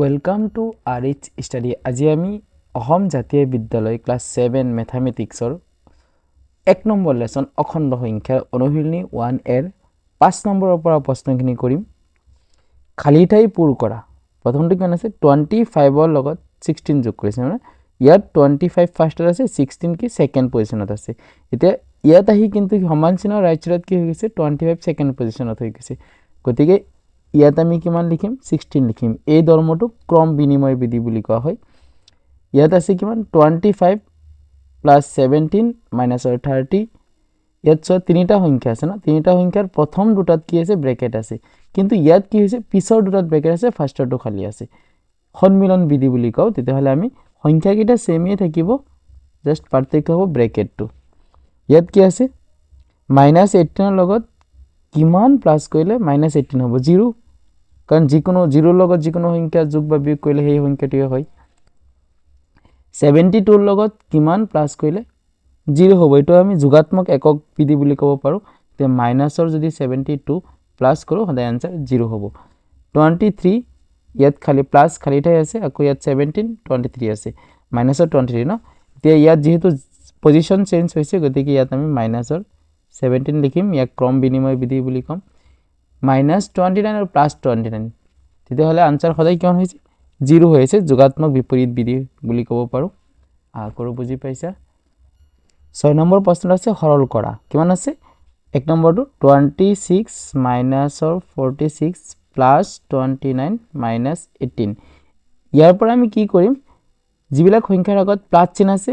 Welcome to R H study আজি আমি অসম জাতীয় বিদ্যালয় ক্লাছ ছেভেন মেথামেটিক্সৰ এক নম্বৰ লেচন অখণ্ড সংখ্যাৰ অনুশীলনী ওৱান এৰ পাঁচ নম্বৰৰ পৰা প্ৰশ্নখিনি কৰিম। খালী ঠাই পূৰ কৰা। প্ৰথমটো কিমান আছে? টুৱেণ্টি ফাইভৰ লগত ছিক্সটিন যোগ কৰিছে। মানে ইয়াত টুৱেণ্টি ফাইভ ফাৰ্ষ্টত আছে ছিক্সটিন কি ছেকেণ্ড পজিশ্যনত আছে। এতিয়া ইয়াত আহি কিন্তু সমান চিহ্নৰ ৰাইট ছাইডত কি হৈ গৈছে? টুৱেণ্টি ফাইভ ছেকেণ্ড পজিশ্যনত হৈ গৈছে। গতিকে ইয়াত আমি কিমান লিখিম? ছিক্সটিন লিখিম। এই ধৰ্মটোক ক্ৰম বিনিময় বিধি বুলি কোৱা হয়। ইয়াত আছে কিমান? টুৱেণ্টি ফাইভ প্লাছ ছেভেণ্টিন মাইনাছৰ থাৰ্টি ইয়াত চোৱা, তিনিটা সংখ্যা আছে ন? তিনিটা সংখ্যাৰ প্ৰথম দুটাত কি আছে? ব্ৰেকেট আছে। কিন্তু ইয়াত কি হৈছে? পিছৰ দুটাত ব্ৰেকেট আছে ফাৰ্ষ্টৰটো খালী আছে। সন্মিলন বিধি বুলি কওঁ, তেতিয়াহ'লে আমি সংখ্যাকেইটা ছেমেই থাকিব। জাষ্ট পাৰ্থক্য হ'ব ব্ৰেকেটটো ইয়াত কি আছে? মাইনাছ এইটিনৰ লগত কিমান প্লাছ কৰিলে মাইনাছ এইটিন হ'ব? জিৰ' কাৰণ যিকোনো জিৰ'ৰ লগত যিকোনো সংখ্যা যোগ বা বিয়োগ কৰিলে সেই সংখ্যাটোৱে হয়। ছেভেণ্টি টুৰ লগত কিমান প্লাছ কৰিলে? জিৰ' হ'ব। এইটো আমি যোগাত্মক একক বিধি বুলি ক'ব পাৰোঁ। এতিয়া মাইনাছৰ যদি ছেভেণ্টি টু প্লাছ কৰোঁ, সদায় এনচাৰ জিৰ' হ'ব। টুৱেণ্টি থ্ৰী ইয়াত খালী প্লাছ খালী ঠাই আছে, আকৌ ইয়াত ছেভেণ্টিন টুৱেণ্টি থ্ৰী আছে। মাইনাছৰ টুৱেণ্টি থ্ৰী ন? এতিয়া ইয়াত যিহেতু পজিশ্যন চেঞ্জ হৈছে, গতিকে ইয়াত আমি মাইনাছৰ ছেভেণ্টিন লিখিম, ইয়াক ক্ৰম বিনিময় বিধি বুলি ক'ম। মাইনাছ টুৱেণ্টি নাইন আৰু প্লাছ টুৱেণ্টি নাইন তেতিয়াহ'লে আনচাৰ সদায় কিমান হৈছে? জিৰ' হৈ আছে, যোগাত্মক বিপৰীত বিধি বুলি ক'ব পাৰোঁ। কৰোঁ, বুজি পাইছা? ছয় নম্বৰ প্ৰশ্নটো আছে, সৰল কৰা। কিমান আছে? এক নম্বৰটো twenty six মাইনাছৰ forty six plus twenty nine minus eighteen ইয়াৰ পৰা আমি কি কৰিম? যিবিলাক সংখ্যাৰ আগত প্লাছ চিন আছে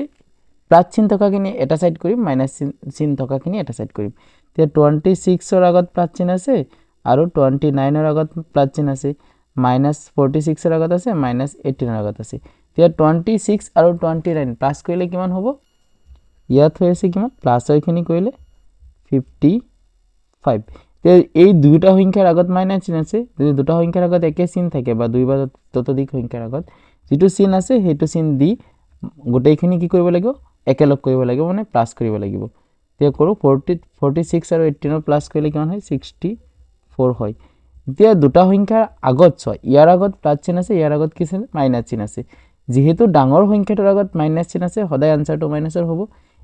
চিন থকাখিনি এটা ছাইড কৰিম মাইনাছ চিন থকাখিনি এটা ছাইড কৰিম এতিয়া টুৱেণ্টি ছিক্সৰ আগত চিন আছে আৰু টুৱেণ্টি নাইনৰ আগত চিন আছে মাইনাছ ফৰ্টি ছিক্সৰ আগত আছে মাইনাছ এইটিনৰ আগত আছে। এতিয়া টুৱেণ্টি ছিক্স আৰু টুৱেণ্টি নাইন প্লাছ কৰিলে কিমান হ'ব? ইয়াত হৈ আছে কিমান? প্লাছৰখিনি কৰিলে ফিফটি ফাইভ এতিয়া এই দুয়োটা সংখ্যাৰ আগত মাইনাছ চিন আছে, যদি দুটা সংখ্যাৰ আগত একে চিন থাকে বা দুই বা ততোধিক সংখ্যাৰ আগত, যিটো চিন আছে, সেইটো চিন দি গোটেইখিনি কি কৰিব লাগিব? একেলগ কৰিব লাগিব মানে প্লাছ কৰিব লাগিব। এতিয়া কৰোঁ ফৰ্টি ফৰ্টি ছিক্স আৰু এইটিনৰ প্লাছ কৰিলে কিমান হয়? ছিক্সটি ফ'ৰ হয়। এতিয়া দুটা সংখ্যাৰ আগত চোৱা, ইয়াৰ আগত প্লাছ চিন আছে, ইয়াৰ আগত কি চিন মাইনাছ চিন আছে। যিহেতু ডাঙৰ সংখ্যাটোৰ আগত মাইনাছ চিন আছে, সদায় আনচাৰটো মাইনাছৰ হ'ব।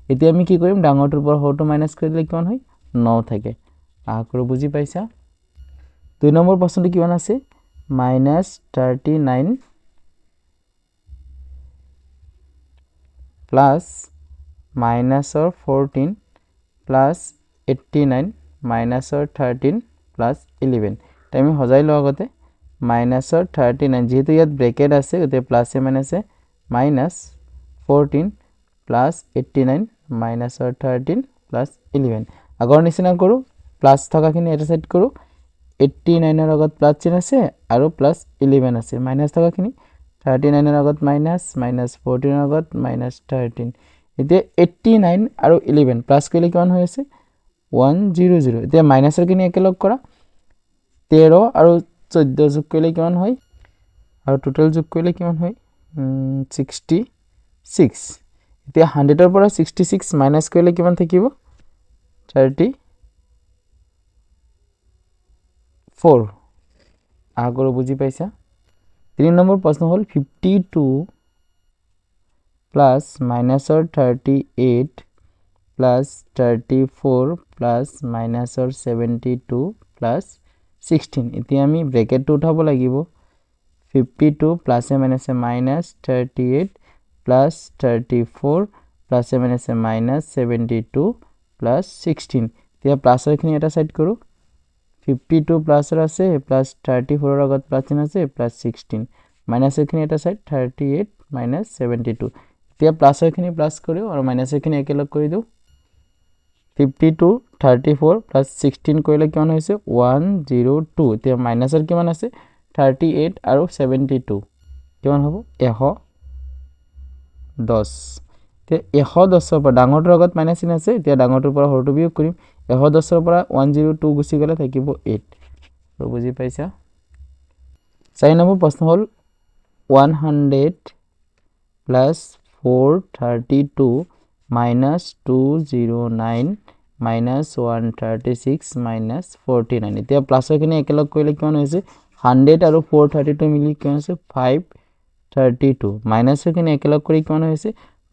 এতিয়া আমি কি কৰিম? ডাঙৰটোৰ পৰা সৰুটো মাইনাছ কৰি দিলে কিমান হয়? ন থাকে। আশা কৰোঁ বুজি পাইছা? দুই নম্বৰ প্ৰশ্নটো কিমান আছে? মাইনাছ থাৰ্টি নাইন প্লাছ মাইনাছৰ ফ'ৰটিন প্লাছ এইট্টি নাইন মাইনাছৰ থাৰ্টিন প্লাছ ইলেভেন এতিয়া আমি সজাই লওঁ আগতে। মাইনাছৰ থাৰ্টি নাইন যিহেতু ইয়াত ব্ৰেকেট আছে গতিকে প্লাছে মাইনাছে minus fourteen plus eighty nine মাইনাছৰ thirteen plus eleven আগৰ নিচিনা কৰোঁ প্লাছ থকাখিনি এটা ছাইড কৰোঁ। এইট্টি নাইনৰ আগত প্লাছ চিন আছে আৰু প্লাছ ইলেভেন আছে। মাইনাছ থকাখিনি। থাৰ্টি নাইনৰ আগত মাইনাছ মাইনাছ ফ'ৰটিনৰ আগত মাইনাছ থাৰ্টিন এতিয়া এইট্টি নাইন আৰু ইলেভেন প্লাছ কৰিলে কিমান হৈ আছে? ওৱান জিৰ' জিৰ' এতিয়া মাইনাছৰখিনি একেলগ কৰা। তেৰ আৰু চৈধ্য যোগ কৰিলে কিমান হয়? আৰু টোটেল যোগ কৰিলে কিমান হয়? ছিক্সটি ছিক্স এতিয়া হাণ্ড্ৰেডৰ পৰা ছিক্সটি ছিক্স মাইনাছ কৰিলে কিমান থাকিব? থাৰ্টি ফ'ৰ আশা কৰোঁ বুজি পাইছা? তিনি নম্বৰ প্ৰশ্ন হ'ল fifty two plus মাইনাছৰ thirty eight plus thirty four plus মাইনাছৰ seventy two plus sixteen এতিয়া আমি ব্ৰেকেটটো উঠাব লাগিব। ফিফটি টু প্লাছে মাইনাছে minus thirty eight plus thirty four প্লাছে মাইনাছে minus seventy two plus sixteen এতিয়া প্লাছৰখিনি এটা ছাইড কৰোঁ। ফিফটি টু প্লাছৰ আছে প্লাছ থাৰ্টি ফ'ৰৰ আগত প্লাছ চিন আছে প্লাছ ছিক্সটিন মাইনাছৰখিনি এটা side thirty eight minus seventy two এতিয়া প্লাছৰখিনি প্লাছ কৰোঁ আৰু মাইনাছৰখিনি একেলগ কৰি দিওঁ fifty two thirty four plus sixteen কৰিলে কিমান হৈছে ওৱান জিৰ' টু এতিয়া মাইনাছৰ কিমান আছে? থাৰ্টি এইট আৰু ছেভেণ্টি টু কিমান হ'ব? এশ দহ এতিয়া এশ দহৰ পৰা ডাঙৰটোৰ আগত মাইনাছ চিন আছে, এতিয়া ডাঙৰটোৰ পৰা সৰুটো বিয়োগ কৰিম। এশ দহৰ পৰা ওৱান জিৰ' টু গুচি গ'লে থাকিব এইট আৰু বুজি পাইছা? চাৰি নম্বৰ প্ৰশ্ন হ'ল one hundred plus four thirty two minus two zero' nine minus one thirty six minus forty nine এতিয়া প্লাছৰখিনি একেলগ কৰিলে কিমান হৈছে? হাণ্ড্ৰেড আৰু ফ'ৰ থাৰ্টি টু মিলি কিমান হৈছে? ফাইভ থাৰ্টি টু মাইনাছৰখিনি একেলগ কৰি কিমান হৈছে?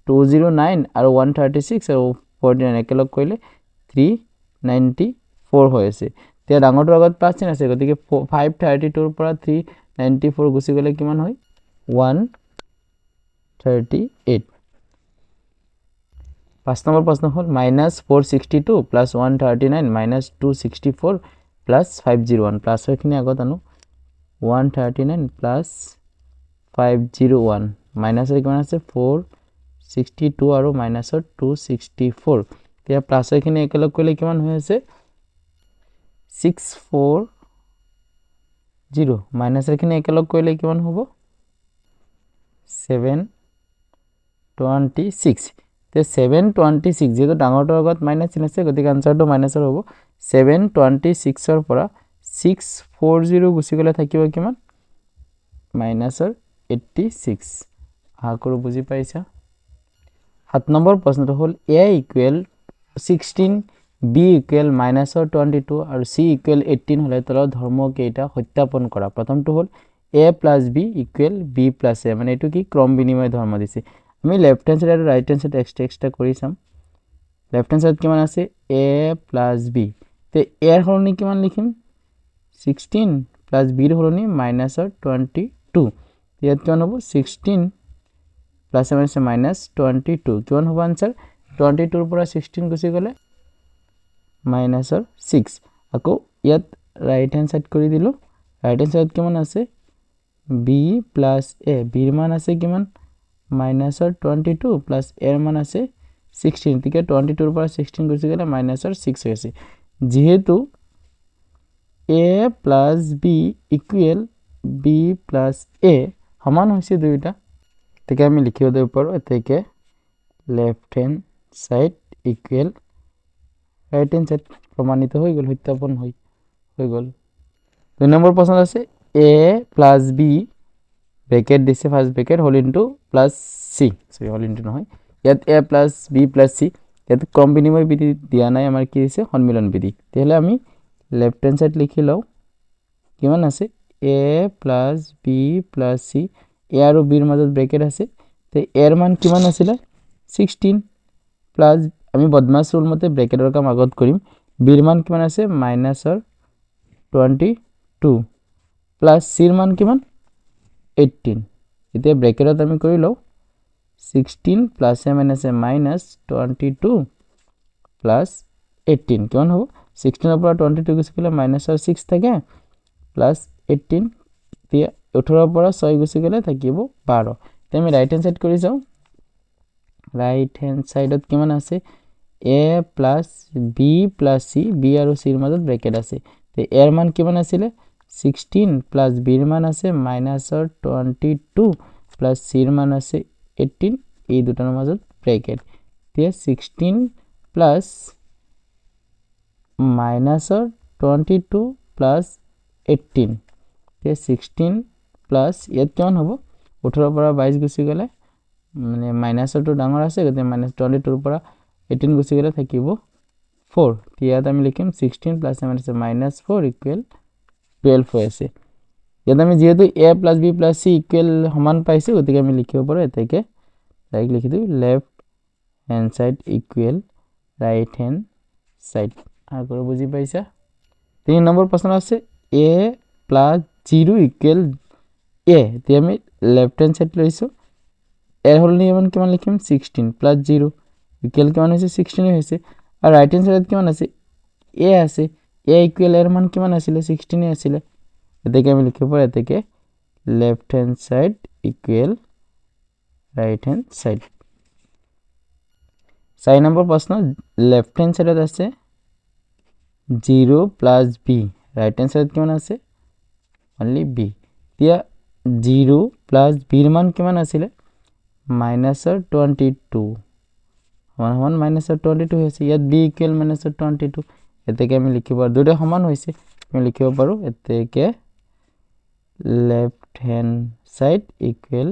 টু জিৰ' নাইন আৰু ওৱান থাৰ্টি ছিক্স আৰু ফৰ্টি নাইন একেলগ কৰিলে থ্ৰী নাইণ্টি ফ'ৰ হৈ আছে। এতিয়া ডাঙৰটোৰ আগত প্লাছ চিন আছে, গতিকে ফাইভ থাৰ্টি টুৰ পৰা থ্ৰী নাইণ্টি ফ'ৰ গুচি গ'লে কিমান হয়? ওৱান থাৰ্টি এইট পাঁচ নম্বৰ প্ৰশ্ন হ'ল minus four sixty two plus one thirty nine minus two sixty four plus five zero' one প্লাছৰখিনি আগত আনো। One thirty nine plus five zero' one মাইনাছৰ কিমান আছে? ফ'ৰ ছিক্সটি টু আৰু মাইনাছৰ টু ছিক্সটি ফ'ৰ এতিয়া প্লাছৰখিনি একেলগ কৰিলে কিমান হৈ আছে? ছিক্স ফ'ৰ জিৰ' মাইনাছৰখিনি একেলগ কৰিলে কিমান হ'ব? ছেভেন টুৱেণ্টি ছিক্স এতিয়া ছেভেন টুৱেণ্টি ছিক্স যিহেতু ডাঙৰটোৰ আগত মাইনাছ চিন আছে, গতিকে আনচাৰটো মাইনাছৰ হ'ব। ছেভেন টুৱেণ্টি ছিক্সৰ পৰা ছিক্স ফ'ৰ জিৰ' গুচি গ'লে থাকিব কিমান? মাইনাছৰ এইট্টি ছিক্স আশা বুজি পাইছা। সাত নম্বৰ প্ৰশ্নটো হ'ল A equal sixteen B equal মাইনাছৰ twenty two আৰু চি ইকুৱেল এইটিন হ'লে তলৰ ধৰ্মকেইটা সত্যাপন কৰা। প্ৰথমটো হ'ল A plus B equal B plus A মানে এইটো কি? ক্ৰম বিনিময় ধৰ্ম দিছে। আমি লেফ্ট হেণ্ড চাইড আৰু right hand side extra extra কৰি চাম লেফ্ট হেণ্ড চাইড কিমান আছে? এ প্লাছ বি তে এৰ সলনি কিমান লিখিম ছিক্সটিন প্লাছ বিৰ সলনি মাইনাছৰ টুৱেণ্টি টু ইয়াত কিমান হ'ব? Sixteen plus minus minus twenty two কিমান হ'ব আনচাৰ টুৱেণ্টি টুৰ পৰা ছিক্সটিন গুচি গ'লে মাইনাছৰ ছিক্স আকৌ ইয়াত ৰাইট হেণ্ড চাইড কৰি দিলোঁ। ৰাইট হেণ্ড চাইড কিমান আছে? বি প্লাছ এ বিৰ মান আছে কিমান মাইনাছৰ টুৱেণ্টি টু প্লাছ এৰ মান আছে ছিক্সটিন গতিকে টুৱেণ্টি টুৰ পৰা ছিক্সটিন গুচি গ'লে মাইনাছৰ ছিক্স হৈ আছে যিহেতু A plus B equal B plus A সমান হৈছে দুয়োটা গতিকে আমি লিখিব দিব পাৰোঁ এতেকে left hand side equal right hand side প্ৰমাণিত হৈ গ'ল সত্যাপন হৈ হৈ গ'ল। দুই নম্বৰ প্ৰশ্ন আছে এ প্লাছ বি ব্ৰেকেট দিছে ফাৰ্ষ্ট ব্ৰেকেট হল ইনটু প্লাছ চি চৰি হল ইনটু নহয়। ইয়াত A plus B plus C ইয়াত ক্ৰম বিনিময় বিধি দিয়া নাই, আমাৰ কি দিছে সন্মিলন বিধি। তেতিয়াহ'লে আমি লেফ্ট হেণ্ড ছাইড লিখি লওঁ। কিমান আছে? A plus B plus C A আৰু বিৰ মাজত ব্ৰেকেট আছে। তে এৰ মান কিমান আছিলে? ছিক্সটিন প্লাছ আমি বদমাছ ৰুল মতে ব্ৰেকেটৰ কাম আগত কৰিম। বিৰ মান কিমান আছে? মাইনাছৰ টুৱেণ্টি টু প্লাছ চিৰ মান কিমান? এইটিন এতিয়া ব্ৰেকেটত আমি কৰি লওঁ। ছিক্সটিন প্লাছে মাইনাছে minus twenty two plus eighteen কিমান হ'ব? ছিক্সটিনৰ পৰা টুৱেণ্টি টু গুচি গ'লে মাইনাছৰ ছিক্স থাকে। প্লাছ এইটিন এতিয়া ওঠৰৰ পৰা ছয় গুচি গ'লে থাকিব বাৰ। এতিয়া আমি ৰাইট হেণ্ড ছাইড কৰি যাওঁ। ৰাইট হেণ্ড ছাইডত কিমান আছে? A plus B plus C B আৰু চিৰ মাজত ব্ৰেকেট আছে। তে এৰ মান কিমান আছিলে? ছিক্সটিন প্লাছ বিৰ মান আছে মাইনাছৰ টুৱেণ্টি টু প্লাছ চিৰ মান আছে এইটিন এই দুটাৰ মাজত ব্ৰেকেট এতিয়া ছিক্সটিন প্লাছ মাইনাছৰ টুৱেণ্টি টু প্লাছ এইটিন এতিয়া ছিক্সটিন প্লাছ ইয়াত কিমান হ'ব ওঠৰৰ পৰা বাইছ গুচি গ'লে মানে মাইনাছৰটো ডাঙৰ আছে গতিকে মাইনাছ টুৱেণ্টি টুৰ পৰা এইটিন গুচি গ'লে থাকিব ফ'ৰ ইয়াত আমি লিখিম sixteen plus minus minus four equal twelve হৈ আছে ইয়াত আমি যিহেতু A plus B plus C equal সমান পাইছোঁ, গতিকে আমি লিখিব পাৰোঁ এতেকে ডাইৰেক্ট লিখি দিওঁ left hand side equal right hand side আৰু বুজি পাইছা? তিনি নম্বৰ প্ৰশ্ন আছে A plus zero' equal A এতিয়া আমি লেফ্ট হেণ্ড ছাইড লৈছোঁ। এৰ সলনি ইমান কিমান লিখিম? ছিক্সটিন প্লাছ জিৰ' ইকুৱেল কিমান হৈছে? ছিক্সটিনে হৈছে। আৰু ৰাইট হেণ্ড ছাইডত কিমান আছে? এ আছে। এ ইকুৱেল এৰ মান কিমান আছিলে ছিক্সটিনে আছিলে এতেকে আমি লিখিব পাৰোঁ এতেকে left hand side equal right hand side চাৰি নম্বৰ প্ৰশ্ন লেফ্ট হেণ্ড ছাইডত আছে zero' plus B right hand ছাইডত কিমান আছে? অনলি বি এতিয়া জিৰ' প্লাছ বিৰ মান কিমান আছিলে মাইনাছৰ টুৱেণ্টি টু সমান সমান মাইনাছৰ টুৱেণ্টি টু হৈছে ইয়াত বি ইকুৱেল মাইনাছৰ টুৱেণ্টি টু এতেকে আমি লিখিব পাৰোঁ। দুয়োটা সমান হৈছে, আমি লিখিব পাৰোঁ এতেকে left hand side equal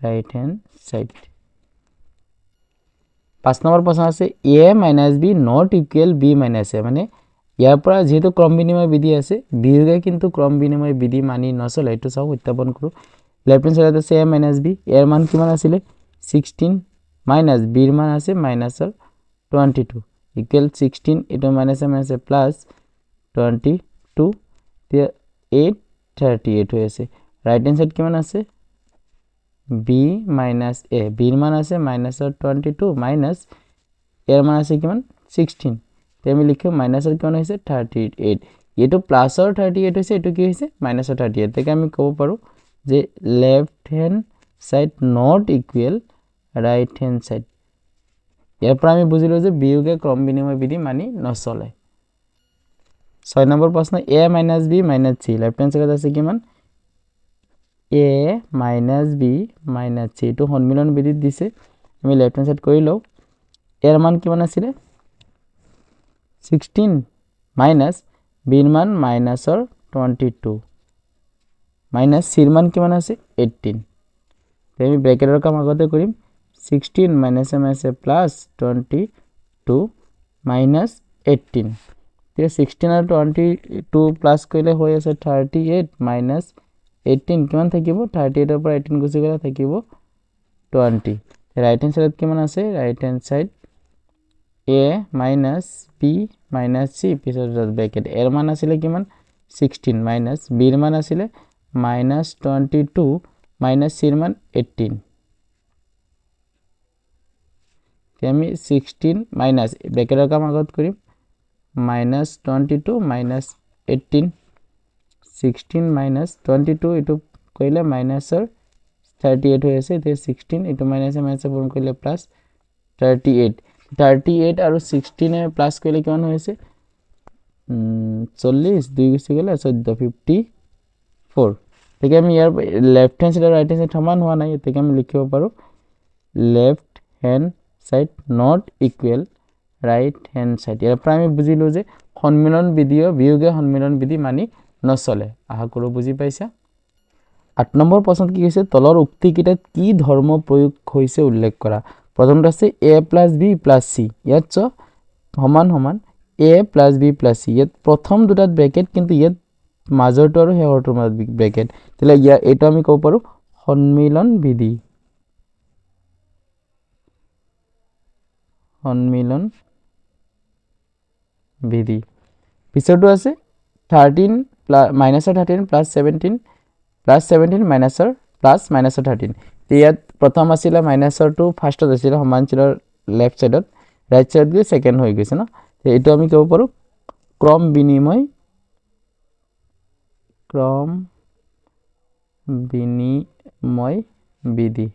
right hand side পাঁচ নম্বৰ প্ৰশ্ন আছে A minus B not equal B minus A মানে ইয়াৰ পৰা যিহেতু ক্ৰম বিনিময় বিধি আছে, বিয়োগে কিন্তু ক্ৰম বিনিময় বিধি মানি নচলে, এইটো চাওক উত্থাপন কৰোঁ। লেফ্ট হেণ্ড চাইডত আছে এ মাইনাছ বি ইয়াৰ মান কিমান আছিলে? ছিক্সটিন মাইনাছ বিৰ মান আছে মাইনাছৰ টুৱেণ্টি টু ইকুৱেল ছিক্সটিন এইটো মাইনাছে মাইনাছে প্লাছ টুৱেণ্টি টু এতিয়া এইট থাৰ্টি এইট হৈ আছে ৰাইট হেণ্ড চাইড কিমান আছে? বি মাইনাছ এ বিৰ মান আছে মাইনাছৰ টুৱেণ্টি টু মাইনাছ ইয়াৰ মান আছে কিমান? ছিক্সটিন এতিয়া আমি লিখোঁ মাইনাছৰ কিমান হৈছে থাৰ্টি এইট এইটো প্লাছৰ থাৰ্টি এইট হৈছে এইটো কি হৈছে মাইনাছৰ থাৰ্টি এইট গতিকে আমি ক'ব পাৰোঁ যে left hand side not equal right hand side পৰা আমি বুজিলোঁ যে বিয়োগে ক্ৰম বিনিময় বিধি মানি নচলে। ছয় নম্বৰ প্ৰশ্ন A minus B minus C left hand ছাইডত আছে কিমান? A minus B minus C এইটো সন্মিলন বিধিত দিছে। আমি লেফ্ট হেণ্ড ছাইড কৰি লওঁ। ইয়াৰ মান কিমান আছিলে? ছিক্সটিন মাইনাছ বিৰ মান মাইনাছৰ টুৱেণ্টি টু মাইনাছ চিৰ মান কিমান আছে? এইটিন আমি ব্ৰেকেটৰ কাম আগতে কৰিম। ছিক্সটিন মাইনাছে মাইনাছে plus twenty two minus eighteen এতিয়া ছিক্সটিন আৰু টুৱেণ্টি টু প্লাছ কৰিলে হৈ আছে থাৰ্টি এইট মাইনাছ এইটিন কিমান থাকিব? থাৰ্টি এইটৰ পৰা এইটিন গুচি গ'লে থাকিব টুৱেণ্টি ৰাইট হেণ্ড ছাইডত কিমান আছে? Right hand side A minus B minus C পিছত ব্ৰেকেট এৰ মান আছিলে কিমান? ছিক্সটিন মাইনাছ বিৰ মান আছিলে মাইনাছ টুৱেণ্টি টু মাইনাছ চিৰ মান এইটিন আমি ছিক্সটিন মাইনাছ ব্ৰেকেটৰ কাম আগত কৰিম minus twenty two minus eighteen sixteen minus twenty two এইটো কৰিলে মাইনাছৰ থাৰ্টি এইট হৈ আছে, এতিয়া ছিক্সটিন এইটো মাইনাছে মাইনাছে পূৰণ কৰিলে plus thirty eight thirty eight আৰু ছিক্সটিনে প্লাছ কৰিলে কিমান হৈ আছে? চল্লিছ দুই গুচি গ'লে চৈধ্য ফিফটি ফ'ৰ গতিকে আমি ইয়াৰ লেফ্ট হেণ্ড ছাইড আৰু ৰাইট হেণ্ড সমান হোৱা নাই, গতিকে আমি লিখিব পাৰোঁ left hand side not equal right hand side ইয়াৰ পৰা আমি বুজিলোঁ যে সন্মিলন বিধিও বিয়োগে সন্মিলন বিধি মানি নচলে। আশা কৰোঁ বুজি পাইছা? আঠ নম্বৰ প্ৰশ্নত কি হৈছে তলৰ উক্তিকেইটাত কি ধৰ্ম প্ৰয়োগ হৈছে উল্লেখ কৰা। প্ৰথমটো আছে A plus B plus C. ইয়াত চ, সমান সমান A plus B plus C. ইয়াত প্ৰথম দুটাত ব্ৰেকেট, কিন্তু ইয়াত মাজৰটো আৰু শেষৰটোৰ মাজত ব্ৰেকেট। তেতিয়াহ'লে ইয়াৰ এইটো আমি ক'ব পাৰোঁ সন্মিলন বিধি। সন্মিলন বিধি। পিছৰটো আছে thirteen plus মাইনাছৰ thirteen plus seventeen plus seventeen মাইনাছৰ plus মাইনাছৰ থাৰ্টিন ইয়াত প্ৰথম আছিলে মাইনাছৰটো ফাৰ্ষ্টত আছিলে সমান লেফ্ট ছাইডত ৰাইট ছাইডত গৈ ছেকেণ্ড হৈ গৈছে ন। এইটো আমি ক'ব পাৰোঁ ক্ৰম বিনিময় ক্ৰম বিনিময় বিধি।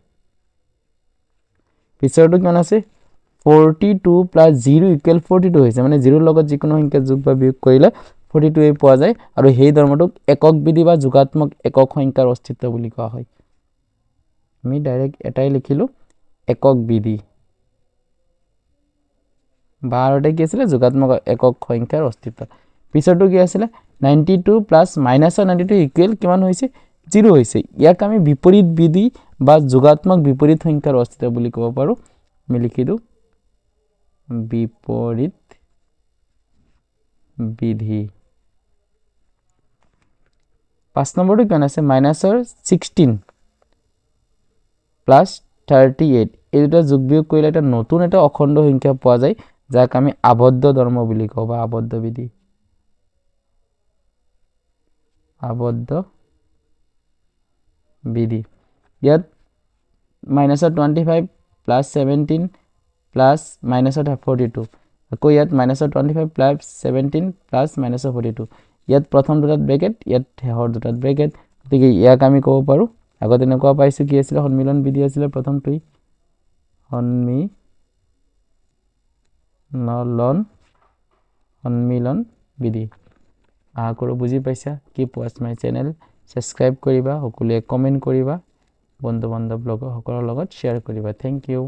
পিছৰটো কিমান আছে? Forty two plus zero' equal forty two হৈছে। মানে জিৰ'ৰ লগত যিকোনো সংখ্যা যোগ বা বিয়োগ কৰিলে ফৰ্টি টুৱে পোৱা যায় আৰু সেই ধৰ্মটোক একক বিধি বা যোগাত্মক একক সংখ্যাৰ অস্তিত্ব বুলি কোৱা হয়। আমি ডাইৰেক্ট এটাই লিখিলোঁ, একক বিধি। বাৰতে কি আছিলে? যোগাত্মক একক সংখ্যাৰ অস্তিত্ব। পিছৰটো কি আছিলে? নাইণ্টি টু প্লাছ মাইনাছৰ নাইণ্টি টু ইকুৱেল কিমান হৈছে? জিৰ' হৈছে। ইয়াক আমি বিপৰীত বিধি বা যোগাত্মক বিপৰীত সংখ্যাৰ অস্তিত্ব বুলি ক'ব পাৰোঁ। আমি লিখি দিওঁ বিপৰীত বিধি। পাঁচ নম্বৰটো কিমান আছে? মাইনাছৰ ছিক্সটিন প্লাছ থাৰ্টি এইট এই দুটা যোগ বিয়োগ কৰিলে এটা নতুন এটা অখণ্ড সংখ্যা পোৱা যায়, যাক আমি আবদ্ধ ধৰ্ম বুলি কওঁ বা আবদ্ধ বিধি। আবদ্ধ বিধি। ইয়াত মাইনাছৰ twenty five plus seventeen plus মাইনাছৰ forty two আকৌ ইয়াত মাইনাছৰ twenty five plus seventeen plus মাইনাছৰ forty two ইয়াত প্ৰথম দুটাত ব্ৰেকেট ইয়াত শেষৰ দুটাত ব্ৰেকেট গতিকে ইয়াক আমি ক'ব পাৰোঁ। আগত এনেকুৱা পাইছোঁ, কি আছিলে? সন্মিলন বিধি আছিলে প্ৰথমটোই সন্মিলন সন্মিলন বিধি। আশা কৰোঁ বুজি পাইছা। কি পোৱাছ মাই চেনেল? ছাবস্ক্ৰাইব কৰিবা, সকলোৱে কমেণ্ট কৰিবা। বন্ধু বান্ধৱ লগৰ সকলৰ লগত শ্বেয়াৰ কৰিবা। Thank you